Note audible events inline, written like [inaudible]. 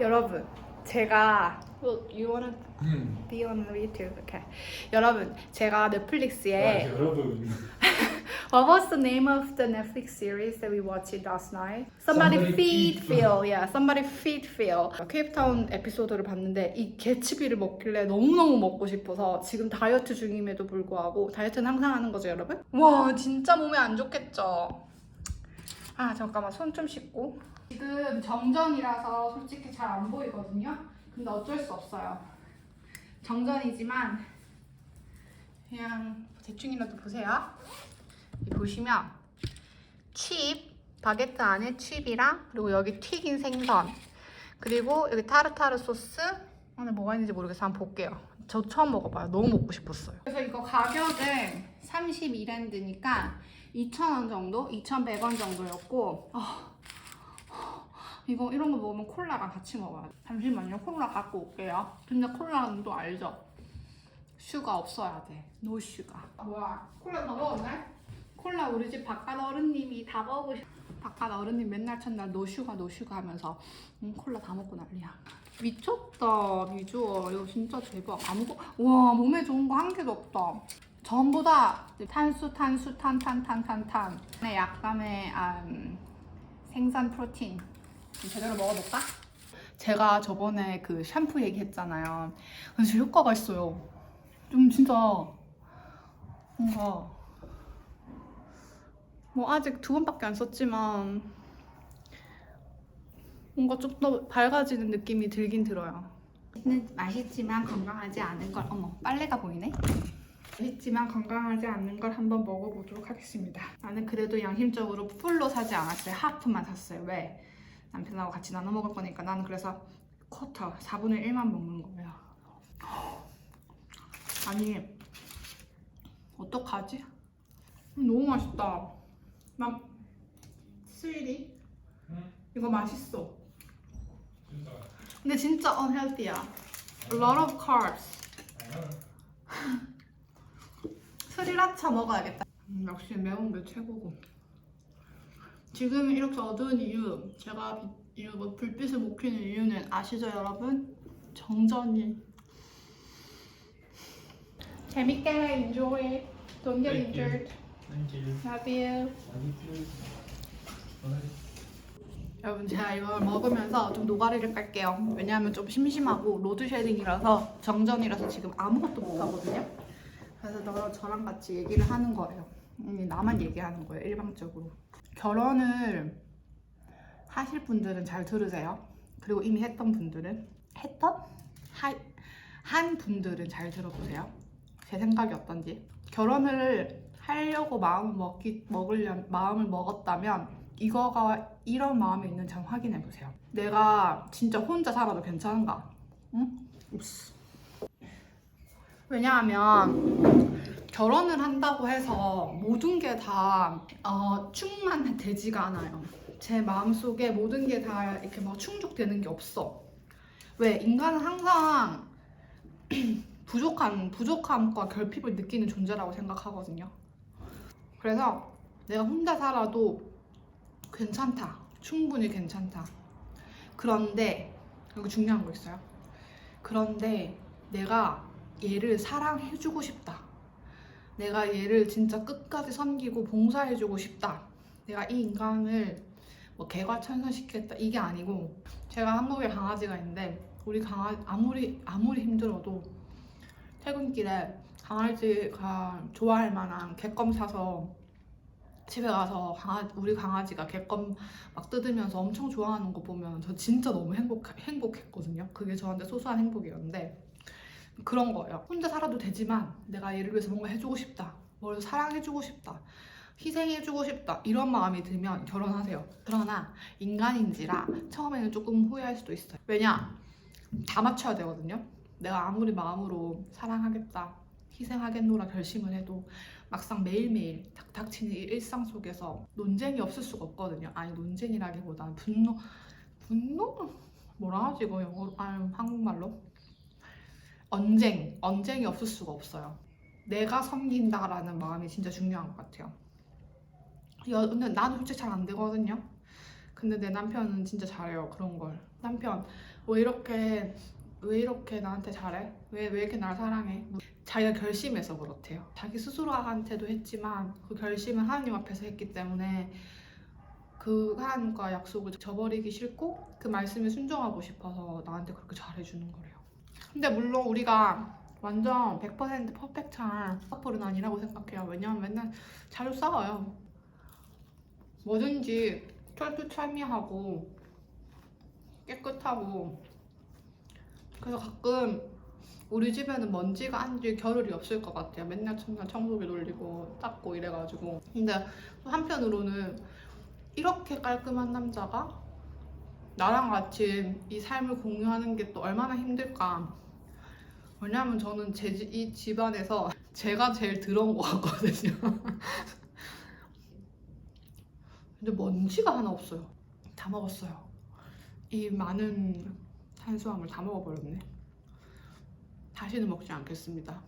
여러분 제가 Look, you wanna 음. be on YouTube? Okay. 여러분 제가 아, 넷플릭스에 여러분. What was the name of the Netflix series that we watched last night? Somebody, Somebody feed feed Phil. Yeah, somebody feed Phil. 케이프타운 에피소드를 봤는데 이 개츠비를 먹길래 너무너무 먹고 싶어서 지금 다이어트 중임에도 불구하고 다이어트는 항상 하는 거죠, 여러분? 와, 진짜 몸에 안 좋겠죠? 아, 잠깐만 손 좀 씻고. 지금 정전이라서 솔직히 잘 안 보이거든요. 근데 어쩔 수 없어요. 정전이지만 그냥 대충이라도 보세요. 이 보시면 칩, 바게트 안에 칩이랑 그리고 여기 튀긴 생선 그리고 여기 타르타르 소스 안에 뭐가 있는지 모르겠어 한번 볼게요 저 처음 먹어봐요 너무 먹고 싶었어요 그래서 이거 가격은 32랜드니까 2,000원 정도? 2,100원 정도였고 아, 이거 이런 거 먹으면 콜라랑 같이 먹어야 돼 잠시만요 콜라 갖고 올게요 근데 콜라는 또 알죠? 슈가 없어야 돼. 노 슈가. 뭐야? 콜라 다 먹었네? 콜라 우리 집 바깥 어른님이 다 먹으시. 바깥 어른님 맨날 첫날 노 슈가 노 슈가 하면서 음, 콜라 다 먹고 난리야. 미쳤다 비주얼 이거 진짜 대박. 아무거 와 몸에 좋은 거 한 개도 없다. 전부 다 탄수 탄수 탄 탄 탄 탄탄. 네 약간의 음, 생선 프로틴. 좀 제대로 먹어볼까? 제가 저번에 그 샴푸 얘기했잖아요. 근데 진짜 효과가 있어요. 좀 진짜 뭔가 뭐 아직 두 번밖에 안 썼지만 뭔가 좀 더 밝아지는 느낌이 들긴 들어요. 맛있지만 건강하지 않은 걸 어머 빨래가 보이네. 맛있지만 건강하지 않는 걸 한번 먹어보도록 하겠습니다. 나는 그래도 양심적으로 풀로 사지 않았어요. 하프만 샀어요. 왜? 남편하고 같이 나눠 먹을 거니까 나는 그래서 쿼터 4분의 1만 먹는 거예요. 아니 어떡하지? 음, 너무 맛있다. 막 스위리 응? 이거 맛있어. 근데 진짜 unhealthy야. A lot of carbs. [laughs] 스리라차 먹어야겠다. 음, 역시 매운 게 최고고. 지금 이렇게 어두운 이유, 제가 비- 이거 뭐 불빛을 못 켜는 이유는 아시죠, 여러분? 정전이. 재밌게 enjoy. Don't get Thank you. injured. Thank you. Love you. 여러분 제가 이걸 먹으면서 좀 노가리를 깔게요. 왜냐하면 좀 심심하고 로드 쉐딩이라서 정전이라서 지금 아무것도 못 하거든요. 그래서 너 저랑 같이 얘기를 하는 거예요. 음, 나만 얘기하는 거예요. 일방적으로. 결혼을 하실 분들은 잘 들으세요. 그리고 이미 했던 분들은 했던 하, 한 분들은 잘 들어보세요. 제 생각이 어떤지. 결혼을 하려고 마음 먹기 먹으려 마음을 먹었다면 이거가 이런 마음이 있는지 한번 확인해 보세요. 내가 진짜 혼자 살아도 괜찮은가? 응? 없어. 왜냐하면 결혼을 한다고 해서 모든 게다 어, 충만되지가 않아요. 제 마음속에 모든 게 다 이렇게 막 충족되는 게 없어. 왜 인간은 항상 [clears throat] 부족한 부족함과 결핍을 느끼는 존재라고 생각하거든요. 그래서 내가 혼자 살아도 괜찮다. 충분히 괜찮다. 그런데 여기 중요한 거 있어요. 그런데 내가 얘를 사랑해주고 싶다. 내가 얘를 진짜 끝까지 섬기고 봉사해주고 싶다. 내가 이 인간을 뭐 개과천선시키겠다 이게 아니고 제가 한국에 강아지가 있는데 우리 강아 아무리 아무리 힘들어도 퇴근길에 강아지가 좋아할 만한 객검 사서 집에 가서 강아, 우리 강아지가 개껌 막 뜯으면서 엄청 좋아하는 거 보면 저 진짜 너무 행복, 행복했거든요. 그게 저한테 소소한 행복이었는데 그런 거예요. 혼자 살아도 되지만 내가 얘를 위해서 뭔가 해주고 싶다. 뭘 사랑해주고 싶다. 희생해주고 싶다. 이런 마음이 들면 결혼하세요. 그러나 인간인지라 처음에는 조금 후회할 수도 있어요. 왜냐? 다 맞춰야 되거든요. 내가 아무리 마음으로 사랑하겠다. 희생하겠노라 결심을 해도 막상 매일매일 닥, 닥치는 이 일상 속에서 논쟁이 없을 수가 없거든요. 아니 논쟁이라기보다는 분노, 분노? 뭐라 하지 이거 영어, 아니 한국말로? 언쟁, 언쟁이 없을 수가 없어요. 내가 섬긴다라는 마음이 진짜 중요한 것 같아요. 여, 근데 나는 솔직히 잘 안 되거든요. 근데 내 남편은 진짜 잘해요 그런 걸. 남편 왜 이렇게 왜 이렇게 나한테 잘해? 왜, 왜 이렇게 날 사랑해? 자기가 결심해서 그렇대요. 자기 스스로한테도 했지만 그 결심은 하나님 앞에서 했기 때문에 그 하나님과 약속을 저버리기 싫고 그 말씀에 순종하고 싶어서 나한테 그렇게 잘해주는 거래요. 근데 물론 우리가 완전 100% 퍼펙트한 커플은 아니라고 생각해요. 왜냐면 맨날 자주 싸워요. 뭐든지 철두철미하고 깨끗하고 그래서 가끔 우리 집에는 먼지가 안질 겨를이 없을 것 같아요. 맨날 청소 청소기 돌리고 닦고 이래가지고. 근데 또 한편으로는 이렇게 깔끔한 남자가 나랑 같이 이 삶을 공유하는 게 또 얼마나 힘들까. 왜냐면 저는 제, 집- 이 집안에서 제가 제일 더러운 것 같거든요. [laughs] 근데 먼지가 하나 없어요. 다 먹었어요. 이 많은 탄수화물 다 먹어버렸네. 다시는 먹지 않겠습니다.